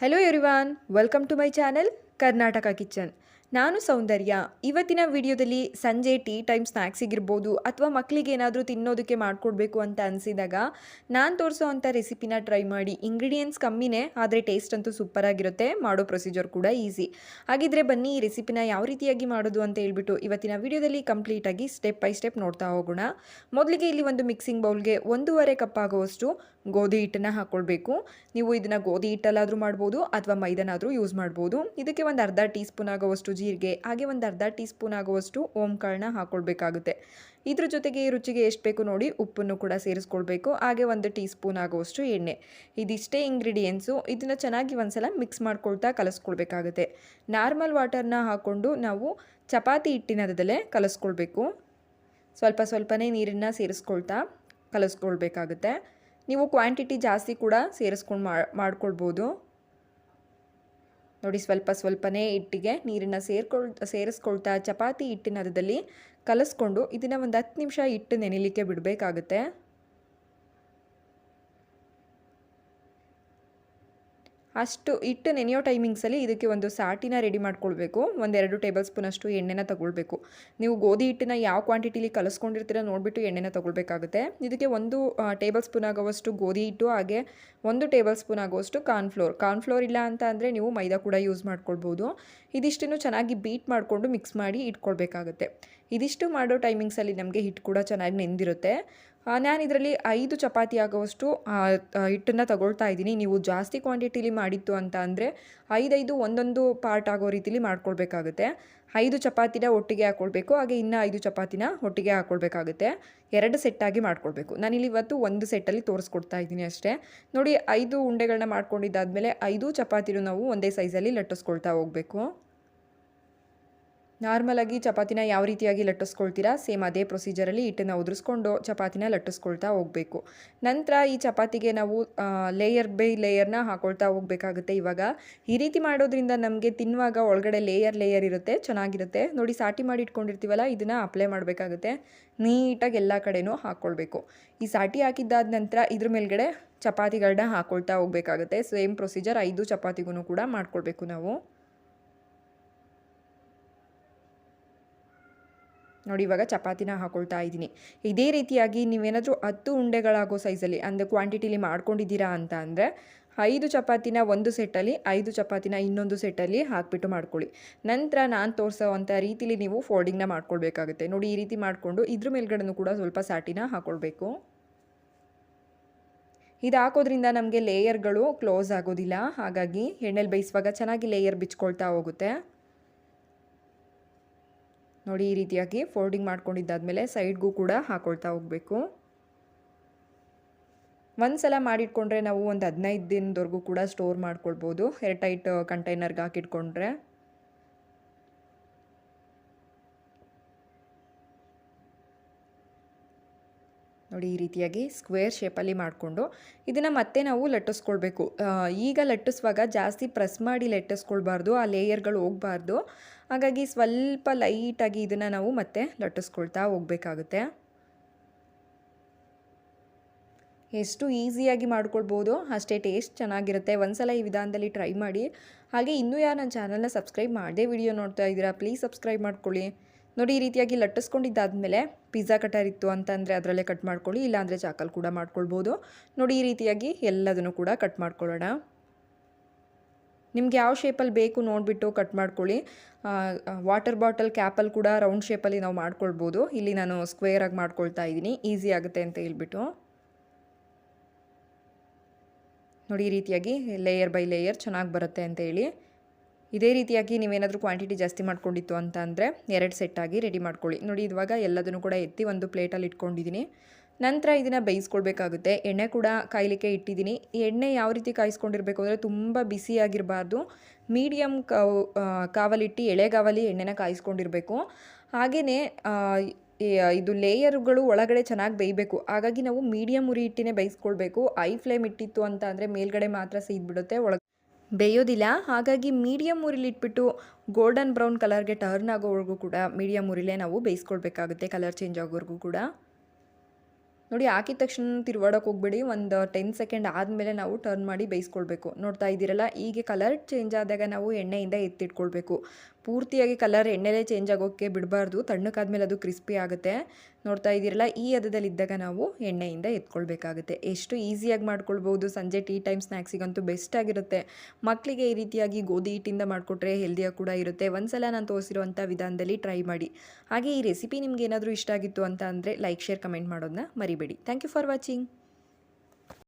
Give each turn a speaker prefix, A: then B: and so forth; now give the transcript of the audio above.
A: Hello everyone welcome to my channel Karnataka kitchen ನಾನು ಸೌಂದರ್ಯ. ಇವತ್ತಿನ ವಿಡಿಯೋದಲ್ಲಿ ಸಂಜೆ ಟೀ ಟೈಮ್ ಸ್ನ್ಯಾಕ್ಸಿಗಿರ್ಬೋದು ಅಥವಾ ಮಕ್ಕಳಿಗೆ ಏನಾದರೂ ತಿನ್ನೋದಕ್ಕೆ ಮಾಡಿಕೊಡ್ಬೇಕು ಅಂತ ಅನಿಸಿದಾಗ ನಾನು ತೋರಿಸೋ ಅಂಥ ರೆಸಿಪಿನ ಟ್ರೈ ಮಾಡಿ. ಇಂಗ್ರೀಡಿಯೆಂಟ್ಸ್ ಕಮ್ಮಿನೇ, ಆದರೆ ಟೇಸ್ಟ್ ಅಂತೂ ಸೂಪರಾಗಿರುತ್ತೆ ಮಾಡೋ ಪ್ರೊಸೀಜರ್ ಕೂಡ ಈಸಿ ಹಾಗಿದ್ರೆ ಬನ್ನಿ, ಈ ರೆಸಿಪಿನ ಯಾವ ರೀತಿಯಾಗಿ ಮಾಡೋದು ಅಂತ ಹೇಳ್ಬಿಟ್ಟು ಇವತ್ತಿನ ವಿಡಿಯೋದಲ್ಲಿ ಕಂಪ್ಲೀಟಾಗಿ ಸ್ಟೆಪ್ ಬೈ ಸ್ಟೆಪ್ ನೋಡ್ತಾ ಹೋಗೋಣ. ಮೊದಲಿಗೆ ಇಲ್ಲಿ ಒಂದು ಮಿಕ್ಸಿಂಗ್ ಬೌಲ್ಗೆ ಒಂದೂವರೆ ಕಪ್ ಆಗುವಷ್ಟು ಗೋಧಿ ಹಿಟ್ಟನ್ನು ಹಾಕ್ಕೊಳ್ಬೇಕು ನೀವು ಇದನ್ನು ಗೋಧಿ ಹಿಟ್ಟಲ್ಲಾದರೂ ಮಾಡ್ಬೋದು ಅಥವಾ ಮೈದಾನಾದರೂ ಯೂಸ್ ಮಾಡ್ಬೋದು. ಇದಕ್ಕೆ ಒಂದು ಅರ್ಧ ಟೀ ಸ್ಪೂನ್ ಆಗುವಷ್ಟು ಜೀರಿಗೆ, ಹಾಗೆ ಒಂದು ಅರ್ಧ ಟೀ ಸ್ಪೂನ್ ಆಗುವಷ್ಟು ಓಂಕಾಳನ್ನ ಹಾಕ್ಕೊಳ್ಬೇಕಾಗುತ್ತೆ ಇದ್ರ ಜೊತೆಗೆ ರುಚಿಗೆ ಎಷ್ಟು ಬೇಕು ನೋಡಿ ಉಪ್ಪನ್ನು ಕೂಡ ಸೇರಿಸ್ಕೊಳ್ಬೇಕು. ಹಾಗೆ ಒಂದು ಟೀ ಸ್ಪೂನ್ ಆಗುವಷ್ಟು ಎಣ್ಣೆ. ಇದಿಷ್ಟೇ ಇಂಗ್ರೀಡಿಯೆಂಟ್ಸು ಇದನ್ನು ಚೆನ್ನಾಗಿ ಒಂದ್ಸಲ ಮಿಕ್ಸ್ ಮಾಡ್ಕೊಳ್ತಾ ಕಲಿಸ್ಕೊಳ್ಬೇಕಾಗುತ್ತೆ. ನಾರ್ಮಲ್ ವಾಟರ್ನ ಹಾಕ್ಕೊಂಡು ನಾವು ಚಪಾತಿ ಹಿಟ್ಟಿನದಲ್ಲೇ ಕಲಿಸ್ಕೊಳ್ಬೇಕು. ಸ್ವಲ್ಪ ಸ್ವಲ್ಪನೇ ನೀರನ್ನು ಸೇರಿಸ್ಕೊಳ್ತಾ ಕಲಿಸ್ಕೊಳ್ಬೇಕಾಗುತ್ತೆ. ನೀವು ಕ್ವಾಂಟಿಟಿ ಜಾಸ್ತಿ ಕೂಡ ಸೇರಿಸ್ಕೊಂಡು ಮಾಡ್ಕೊಳ್ಬೋದು. ನೋಡಿ ಸ್ವಲ್ಪ ಸ್ವಲ್ಪನೇ ಹಿಟ್ಟಿಗೆ ನೀರನ್ನು ಸೇರ್ಕೊಳ್, ಸೇರಿಸ್ಕೊಳ್ತಾ ಚಪಾತಿ ಹಿಟ್ಟಿನ ಅದರಲ್ಲಿ ಕಲಿಸ್ಕೊಂಡು ಇದನ್ನು ಒಂದು ಹತ್ತು ನಿಮಿಷ ಹಿಟ್ಟು ನೆನೆಲಿಕ್ಕೆ ಬಿಡಬೇಕಾಗುತ್ತೆ. ಅಷ್ಟು ಹಿಟ್ಟು ನೆನೆಯೋ ಟೈಮಿಂಗ್ಸಲ್ಲಿ ಇದಕ್ಕೆ ಒಂದು ಸಾಟಿನ ರೆಡಿ ಮಾಡ್ಕೊಳ್ಬೇಕು. ಒಂದೆರಡು ಟೇಬಲ್ ಸ್ಪೂನ್ ಅಷ್ಟು ಎಣ್ಣೆನ ತಗೊಳ್ಬೇಕು. ನೀವು ಗೋಧಿ ಹಿಟ್ಟನ್ನ ಯಾವ ಕ್ವಾಂಟಿಟಿಲಿ ಕಲಿಸ್ಕೊಂಡಿರ್ತೀರ ನೋಡಿಬಿಟ್ಟು ಎಣ್ಣೆನ ತಗೊಳ್ಬೇಕಾಗುತ್ತೆ. ಇದಕ್ಕೆ ಒಂದು ಟೇಬಲ್ ಸ್ಪೂನ್ ಆಗುವಷ್ಟು ಗೋಧಿ ಹಿಟ್ಟು, ಹಾಗೆ ಒಂದು ಟೇಬಲ್ ಸ್ಪೂನ್ ಆಗುವಷ್ಟು ಕಾರ್ನ್ಫ್ಲೋರ್. ಕಾರ್ನ್ಫ್ಲೋರ್ ಇಲ್ಲ ಅಂತ ಅಂದರೆ ನೀವು ಮೈದಾ ಕೂಡ ಯೂಸ್ ಮಾಡ್ಕೊಳ್ಬೋದು. ಇದಿಷ್ಟನ್ನು ಚೆನ್ನಾಗಿ ಬೀಟ್ ಮಾಡಿಕೊಂಡು ಮಿಕ್ಸ್ ಮಾಡಿ ಇಟ್ಕೊಳ್ಬೇಕಾಗುತ್ತೆ. ಇದಿಷ್ಟು ಮಾಡೋ ಟೈಮಿಂಗ್ಸಲ್ಲಿ ನಮಗೆ ಹಿಟ್ಟು ಕೂಡ ಚೆನ್ನಾಗಿ ನೆಂದಿರುತ್ತೆ. ನಾನು ಇದರಲ್ಲಿ ಐದು ಚಪಾತಿ ಆಗುವಷ್ಟು ಹಿಟ್ಟನ್ನು ತಗೊಳ್ತಾ ಇದ್ದೀನಿ. ನೀವು ಜಾಸ್ತಿ ಕ್ವಾಂಟಿಟಿಲಿ ಮಾಡಿತ್ತು ಅಂತ ಅಂದರೆ ಐದೈದು ಒಂದೊಂದು ಪಾರ್ಟ್ ಆಗೋ ರೀತಿಲಿ ಮಾಡ್ಕೊಳ್ಬೇಕಾಗುತ್ತೆ. ಐದು ಚಪಾತಿನ ಒಟ್ಟಿಗೆ ಹಾಕ್ಕೊಳ್ಬೇಕು ಹಾಗೆ ಇನ್ನೂ ಐದು ಚಪಾತಿನ ಒಟ್ಟಿಗೆ ಹಾಕ್ಕೊಳ್ಬೇಕಾಗುತ್ತೆ ಎರಡು ಸೆಟ್ಟಾಗಿ ಮಾಡ್ಕೊಳ್ಬೇಕು. ನಾನಿಲ್ಲಿ ಇವತ್ತು ಒಂದು ಸೆಟ್ಟಲ್ಲಿ ತೋರಿಸ್ಕೊಡ್ತಾ ಇದ್ದೀನಿ ಅಷ್ಟೇ. ನೋಡಿ, ಐದು ಉಂಡೆಗಳನ್ನ ಮಾಡ್ಕೊಂಡಿದ್ದಾದಮೇಲೆ ಐದು ಚಪಾತಿನೂ ನಾವು ಒಂದೇ ಸೈಜಲ್ಲಿ ಲಟ್ಟಿಸ್ಕೊಳ್ತಾ ಹೋಗಬೇಕು. ನಾರ್ಮಲಾಗಿ ಚಪಾತಿನ ಯಾವ ರೀತಿಯಾಗಿ ಲಟ್ಟಿಸ್ಕೊಳ್ತೀರಾ? ಸೇಮ್ ಅದೇ ಪ್ರೊಸೀಜರಲ್ಲಿ ಹಿಟ್ಟನ್ನು ಉದುರಿಸ್ಕೊಂಡು ಚಪಾತಿನ ಲಟ್ಟಿಸ್ಕೊಳ್ತಾ ಹೋಗಬೇಕು. ನಂತರ ಈ ಚಪಾತಿಗೆ ನಾವು ಲೇಯರ್ ಬೈ ಲೇಯರ್ನ ಹಾಕೊಳ್ತಾ ಹೋಗಬೇಕಾಗುತ್ತೆ ಇವಾಗ. ಈ ರೀತಿ ಮಾಡೋದ್ರಿಂದ ನಮಗೆ ತಿನ್ನುವಾಗ ಒಳಗಡೆ ಲೇಯರ್ ಲೇಯರ್ ಇರುತ್ತೆ, ಚೆನ್ನಾಗಿರುತ್ತೆ. ನೋಡಿ, ಸಾಟಿ ಮಾಡಿ ಇಟ್ಕೊಂಡಿರ್ತೀವಲ್ಲ, ಇದನ್ನು ಅಪ್ಲೈ ಮಾಡಬೇಕಾಗುತ್ತೆ. ನೀಟಾಗಿ ಎಲ್ಲ ಕಡೆನೂ ಹಾಕ್ಕೊಳ್ಬೇಕು ಈ ಸಾಟಿ ಹಾಕಿದ್ದಾದ ನಂತರ ಇದ್ರ ಮೇಲ್ಗಡೆ ಚಪಾತಿಗಳನ್ನ ಹಾಕ್ಕೊಳ್ತಾ ಹೋಗಬೇಕಾಗುತ್ತೆ. ಸೇಮ್ ಪ್ರೊಸೀಜರ್ ಐದು ಚಪಾತಿಗೂ ಕೂಡ ಮಾಡ್ಕೊಳ್ಬೇಕು ನಾವು. ನೋಡಿ, ಇವಾಗ ಚಪಾತಿನ ಹಾಕೊಳ್ತಾ ಇದ್ದೀನಿ. ಇದೇ ರೀತಿಯಾಗಿ ನೀವೇನಾದರೂ ಹತ್ತು ಉಂಡೆಗಳಾಗೋ ಸೈಜಲ್ಲಿ ಅಂದರೆ ಕ್ವಾಂಟಿಟಿಲಿ ಮಾಡ್ಕೊಂಡಿದ್ದೀರಾ ಅಂತ ಅಂದರೆ ಐದು ಚಪಾತಿನ ಒಂದು ಸೆಟ್ಟಲ್ಲಿ, ಐದು ಚಪಾತಿನ ಇನ್ನೊಂದು ಸೆಟ್ಟಲ್ಲಿ ಹಾಕಿಬಿಟ್ಟು ಮಾಡ್ಕೊಳ್ಳಿ. ನಂತರ ನಾನು ತೋರಿಸೋವಂಥ ರೀತಿಲಿ ನೀವು ಫೋಲ್ಡಿಂಗ್ನ ಮಾಡ್ಕೊಳ್ಬೇಕಾಗುತ್ತೆ. ನೋಡಿ, ಈ ರೀತಿ ಮಾಡಿಕೊಂಡು ಇದ್ರ ಮೇಲ್ಗಡೆನೂ ಕೂಡ ಸ್ವಲ್ಪ ಸಾಟಿನ ಹಾಕ್ಕೊಳ್ಬೇಕು ಇದು ಹಾಕೋದ್ರಿಂದ ನಮಗೆ ಲೇಯರ್ಗಳು ಕ್ಲೋಸ್ ಆಗೋದಿಲ್ಲ. ಹಾಗಾಗಿ ಎಣ್ಣೆಲಿ ಬೇಯಿಸುವಾಗ ಚೆನ್ನಾಗಿ ಲೇಯರ್ ಬಿಚ್ಕೊಳ್ತಾ ಹೋಗುತ್ತೆ. ನೋಡಿ ಈ ರೀತಿಯಾಗಿ ಫೋಲ್ಡಿಂಗ್ ಮಾಡ್ಕೊಂಡಿದ್ದಾದಮೇಲೆ ಸೈಡ್ಗೂ ಕೂಡ ಹಾಕೊಳ್ತಾ ಹೋಗಬೇಕು. ಒಂದು ಸಲ ಮಾಡಿಟ್ಕೊಂಡ್ರೆ ನಾವು ಒಂದು ಹದಿನೈದು ದಿನದವರೆಗೂ ಕೂಡ ಸ್ಟೋರ್ ಮಾಡ್ಕೊಳ್ಬೋದು. ಏರ್ ಟೈಟ್ ಕಂಟೈನರ್ಗೆ ಹಾಕಿಟ್ಕೊಂಡ್ರೆ ನೋಡಿ ಈ ರೀತಿಯಾಗಿ ಸ್ಕ್ವೇರ್ ಶೇಪಲ್ಲಿ ಮಾಡಿಕೊಂಡು ಇದನ್ನು ಮತ್ತೆ ನಾವು ಲಟ್ಟಿಸ್ಕೊಳ್ಬೇಕು. ಈಗ ಲಟ್ಟಿಸುವಾಗ ಜಾಸ್ತಿ ಪ್ರೆಸ್ ಮಾಡಿ ಲಟ್ಟಿಸ್ಕೊಳ್ಬಾರ್ದು, ಆ ಲೇಯರ್ಗಳು ಹೋಗಬಾರ್ದು. ಹಾಗಾಗಿ ಸ್ವಲ್ಪ ಲೈಟಾಗಿ ಇದನ್ನು ನಾವು ಮತ್ತೆ ಲಟ್ಟಿಸ್ಕೊಳ್ತಾ ಹೋಗಬೇಕಾಗುತ್ತೆ. ಎಷ್ಟು ಈಸಿಯಾಗಿ ಮಾಡ್ಕೊಳ್ಬೋದು, ಅಷ್ಟೇ ಟೇಸ್ಟ್ ಚೆನ್ನಾಗಿರುತ್ತೆ. ಒಂದ್ಸಲ ಈ ವಿಧಾನದಲ್ಲಿ ಟ್ರೈ ಮಾಡಿ. ಹಾಗೆ ಇನ್ನೂ ಯಾರು ನನ್ನ ಚಾನಲ್ನ ಸಬ್ಸ್ಕ್ರೈಬ್ ಮಾಡದೆ ವಿಡಿಯೋ ನೋಡ್ತಾ ಇದ್ದೀರಾ, ಪ್ಲೀಸ್ ಸಬ್ಸ್ಕ್ರೈಬ್ ಮಾಡ್ಕೊಳ್ಳಿ. ನೋಡಿ, ಈ ರೀತಿಯಾಗಿ ಲಟ್ಟಿಸ್ಕೊಂಡಿದ್ದಾದಮೇಲೆ ಪಿಜ್ಜಾ ಕಟರ್ ಇತ್ತು ಅಂತಂದರೆ ಅದರಲ್ಲೇ ಕಟ್ ಮಾಡ್ಕೊಳ್ಳಿ, ಇಲ್ಲಾಂದರೆ ಚಾಕಲ್ ಕೂಡ ಮಾಡ್ಕೊಳ್ಬೋದು. ನೋಡಿ, ಈ ರೀತಿಯಾಗಿ ಎಲ್ಲದನ್ನು ಕೂಡ ಕಟ್ ಮಾಡ್ಕೊಳ್ಳೋಣ. ನಿಮ್ಗೆ ಯಾವ ಶೇಪಲ್ಲಿ ಬೇಕು ನೋಡಿಬಿಟ್ಟು ಕಟ್ ಮಾಡ್ಕೊಳ್ಳಿ. ವಾಟರ್ ಬಾಟಲ್ ಕ್ಯಾಪಲ್ಲಿ ಕೂಡ ರೌಂಡ್ ಶೇಪಲ್ಲಿ ನಾವು ಮಾಡ್ಕೊಳ್ಬೋದು. ಇಲ್ಲಿ ನಾನು ಸ್ಕ್ವೇರಾಗಿ ಮಾಡ್ಕೊಳ್ತಾ ಇದ್ದೀನಿ. ಈಸಿ ಆಗುತ್ತೆ ಅಂತ ಹೇಳ್ಬಿಟ್ಟು. ನೋಡಿ, ಈ ರೀತಿಯಾಗಿ ಲೇಯರ್ ಬೈ ಲೇಯರ್ ಚೆನ್ನಾಗಿ ಬರುತ್ತೆ ಅಂತ ಹೇಳಿ. ಇದೇ ರೀತಿಯಾಗಿ ನೀವೇನಾದರೂ ಕ್ವಾಂಟಿಟಿ ಜಾಸ್ತಿ ಮಾಡ್ಕೊಂಡಿತ್ತು ಅಂತ ಅಂದರೆ ಎರಡು ಸೆಟ್ಟಾಗಿ ರೆಡಿ ಮಾಡ್ಕೊಳ್ಳಿ. ನೋಡಿ ಇವಾಗ ಎಲ್ಲದನ್ನು ಕೂಡ ಎತ್ತಿ ಒಂದು ಪ್ಲೇಟಲ್ಲಿ ಇಟ್ಕೊಂಡಿದ್ದೀನಿ. ನಂತರ ಇದನ್ನು ಬೇಯಿಸ್ಕೊಳ್ಬೇಕಾಗುತ್ತೆ ಎಣ್ಣೆ ಕೂಡ ಕಾಯಲಿಕ್ಕೆ ಇಟ್ಟಿದ್ದೀನಿ. ಎಣ್ಣೆ ಯಾವ ರೀತಿ ಕಾಯಿಸ್ಕೊಂಡಿರಬೇಕು ಅಂದರೆ ತುಂಬ ಬಿಸಿಯಾಗಿರಬಾರ್ದು ಮೀಡಿಯಮ್ ಕಾವು ಕಾವಲಿಟ್ಟು ಎಳೆಗಾವಲಿ ಎಣ್ಣೆನ ಕಾಯಿಸ್ಕೊಂಡಿರಬೇಕು. ಹಾಗೆಯೇ ಇದು ಲೇಯರ್ಗಳು ಒಳಗಡೆ ಚೆನ್ನಾಗಿ ಬೇಯಬೇಕು. ಹಾಗಾಗಿ ನಾವು ಮೀಡಿಯಮ್ ಉರಿ ಇಟ್ಟಿನೇ ಬೇಯಿಸ್ಕೊಳ್ಬೇಕು. ಐ ಫ್ಲೇಮ್ ಇಟ್ಟಿತ್ತು ಅಂತ ಅಂದರೆ ಮೇಲ್ಗಡೆ ಮಾತ್ರ ಸೀದ್ಬಿಡುತ್ತೆ. ಒಳಗೆ ಬೇಯೋದಿಲ್ಲ. ಹಾಗಾಗಿ ಮೀಡಿಯಮ್ ಇಟ್ಬಿಟ್ಟು ಗೋಲ್ಡನ್ ಬ್ರೌನ್ ಕಲರ್ಗೆ ಟರ್ನ್ ಆಗೋವರೆಗೂ ಕೂಡ ಮೀಡಿಯಮ್ ಉರಿಲೇ ನಾವು ಬೇಯಿಸ್ಕೊಳ್ಬೇಕಾಗುತ್ತೆ ಕಲರ್ ಚೇಂಜ್ ಆಗೋವರೆಗೂ ಕೂಡ. ನೋಡಿ, ಹಾಕಿದ ತಕ್ಷಣ ತಿರುವಾಡೋಕೆ ಹೋಗ್ಬೇಡಿ. ಒಂದು ಟೆನ್ ಸೆಕೆಂಡ್ ಆದಮೇಲೆ ನಾವು ಟರ್ನ್ ಮಾಡಿ ಬೇಯಿಸ್ಕೊಳ್ಬೇಕು. ನೋಡ್ತಾ ಇದ್ದೀರಲ್ಲ, ಹೀಗೆ ಕಲರ್ ಚೇಂಜ್ ಆದಾಗ ನಾವು ಎಣ್ಣೆಯಿಂದ ಎತ್ತಿಟ್ಕೊಳ್ಬೇಕು. ಪೂರ್ತಿಯಾಗಿ ಕಲರ್ ಎಣ್ಣೆಲೇ ಚೇಂಜ್ ಆಗೋಕ್ಕೆ ಬಿಡಬಾರ್ದು. ತಣ್ಣಕ್ಕಾದ್ಮೇಲೆ ಅದು ಕ್ರಿಸ್ಪಿ ಆಗುತ್ತೆ. ನೋಡ್ತಾ ಇದ್ದೀರಲ್ಲ, ಈ ಹದದಲ್ಲಿದ್ದಾಗ ನಾವು ಎಣ್ಣೆಯಿಂದ ಎತ್ಕೊಳ್ಬೇಕಾಗುತ್ತೆ. ಎಷ್ಟು ಈಸಿಯಾಗಿ ಮಾಡ್ಕೊಳ್ಬೋದು ಸಂಜೆ ಟೀ ಟೈಮ್ ಸ್ನ್ಯಾಕ್ಸಿಗಂತೂ ಬೆಸ್ಟ್ ಆಗಿರುತ್ತೆ. ಮಕ್ಕಳಿಗೆ ಈ ರೀತಿಯಾಗಿ ಗೋಧಿ ಹಿಟ್ಟಿಂದ ಮಾಡಿಕೊಟ್ರೆ ಹೆಲ್ದಿಯಾಗಿ ಕೂಡ ಇರುತ್ತೆ. ಒಂದ್ಸಲ ನಾನು ತೋರಿಸಿರುವಂಥ ವಿಧಾನದಲ್ಲಿ ಟ್ರೈ ಮಾಡಿ. ಹಾಗೆ ಈ ರೆಸಿಪಿ ನಿಮ್ಗೆ ಏನಾದರೂ ಇಷ್ಟ ಆಗಿತ್ತು ಅಂತ ಅಂದರೆ ಲೈಕ್ ಶೇರ್ ಕಮೆಂಟ್ ಮಾಡೋದನ್ನ ಮರಿಬೇಡಿ. Thank you for watching